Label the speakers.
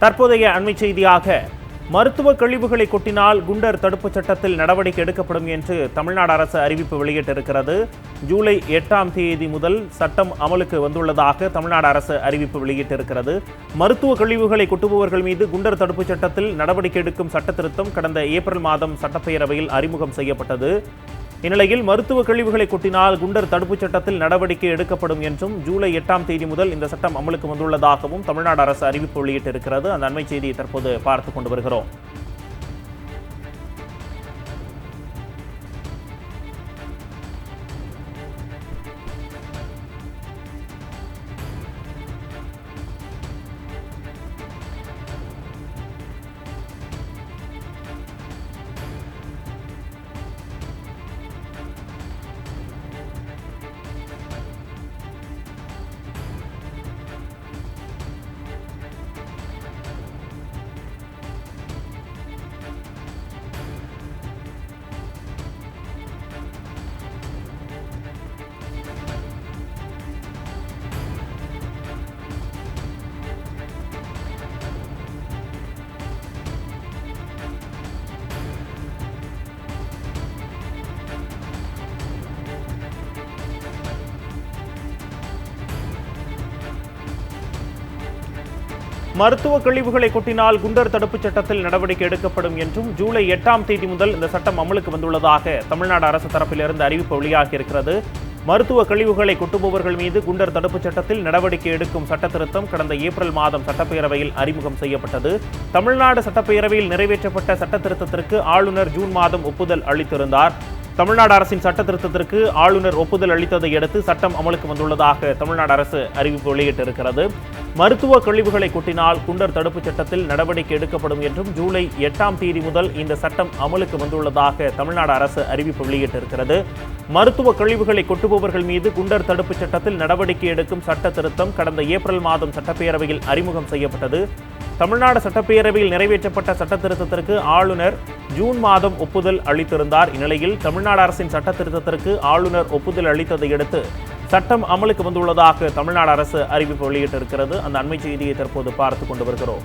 Speaker 1: தற்போதைய அண்மை செய்தியாக மருத்துவ கழிவுகளை கொட்டினால் குண்டர் தடுப்புச் சட்டத்தில் நடவடிக்கை எடுக்கப்படும் என்று தமிழ்நாடு அரசு அறிவிப்பு வெளியிட்டிருக்கிறது. ஜூலை எட்டாம் தேதி முதல் சட்டம் அமலுக்கு வந்துள்ளதாக தமிழ்நாடு அரசு அறிவிப்பு வெளியிட்டிருக்கிறது. மருத்துவ கழிவுகளை கொட்டுபவர்கள் மீது குண்டர் தடுப்புச் சட்டத்தில் நடவடிக்கை எடுக்கும் சட்டத்திருத்தம் கடந்த ஏப்ரல் மாதம் சட்டப்பேரவையில் அறிமுகம் செய்யப்பட்டது. இந்நிலையில் மருத்துவ கழிவுகளை கொட்டினால் குண்டர் தடுப்புச் சட்டத்தில் நடவடிக்கை எடுக்கப்படும் என்றும் ஜூலை எட்டாம் தேதி முதல் இந்த சட்டம் அமலுக்கு வந்துள்ளதாகவும் தமிழ்நாடு அரசு அறிவிப்பு வெளியிட்டிருக்கிறது. அந்த அண்மை செய்தியை தற்போது பார்த்து கொண்டு வருகிறோம். மருத்துவ கழிவுகளை கொட்டினால் குண்டர் தடுப்புச் சட்டத்தில் நடவடிக்கை எடுக்கப்படும் என்றும் ஜூலை எட்டாம் தேதி முதல் இந்த சட்டம் அமலுக்கு வந்துள்ளதாக தமிழ்நாடு அரசு தரப்பிலிருந்து அறிவிப்பு வெளியாகி இருக்கிறது மருத்துவ கழிவுகளை கொட்டுபவர்கள் மீது குண்டர் தடுப்புச் சட்டத்தில் நடவடிக்கை எடுக்கும் சட்ட திருத்தம் கடந்த ஏப்ரல் மாதம் சட்டப்பேரவையில் அறிமுகம் செய்யப்பட்டது. தமிழ்நாடு சட்டப்பேரவையில் நிறைவேற்றப்பட்ட சட்ட திருத்தத்திற்கு ஆளுநர் ஜூன் மாதம் ஒப்புதல் அளித்திருந்தார். தமிழ்நாடு அரசின் சட்ட திருத்தத்திற்கு ஆளுநர் ஒப்புதல் அளித்ததை அடுத்து சட்டம் அமலுக்கு வந்துள்ளதாக தமிழ்நாடு அரசு அறிவிப்பு வெளியிட்டிருக்கிறது. மருத்துவ கழிவுகளை கொட்டினால் குண்டர் தடுப்புச் சட்டத்தில் நடவடிக்கை எடுக்கப்படும் என்றும் ஜூலை எட்டாம் தேதி முதல் இந்த சட்டம் அமலுக்கு வந்துள்ளதாக தமிழ்நாடு அரசு அறிவிப்பு வெளியிட்டிருக்கிறது. மருத்துவ கழிவுகளை கொட்டுபவர்கள் மீது குண்டர் தடுப்புச் சட்டத்தில் நடவடிக்கை எடுக்கும் சட்ட திருத்தம் கடந்த ஏப்ரல் மாதம் சட்டப்பேரவையில் அறிமுகம் செய்யப்பட்டது. தமிழ்நாடு சட்டப்பேரவையில் நிறைவேற்றப்பட்ட சட்ட திருத்தத்திற்கு ஆளுநர் ஜூன் மாதம் ஒப்புதல் அளித்திருந்தார். இந்நிலையில் தமிழ்நாடு அரசின் சட்ட திருத்தத்திற்கு ஆளுநர் ஒப்புதல் அளித்ததை அடுத்து சட்டம் அமலுக்கு வந்துள்ளதாக தமிழ்நாடு அரசு அறிவிப்பு வெளியிட்டிருக்கிறது. அந்த அண்மை செய்தியை தற்போது பார்த்து கொண்டு வருகிறோம்.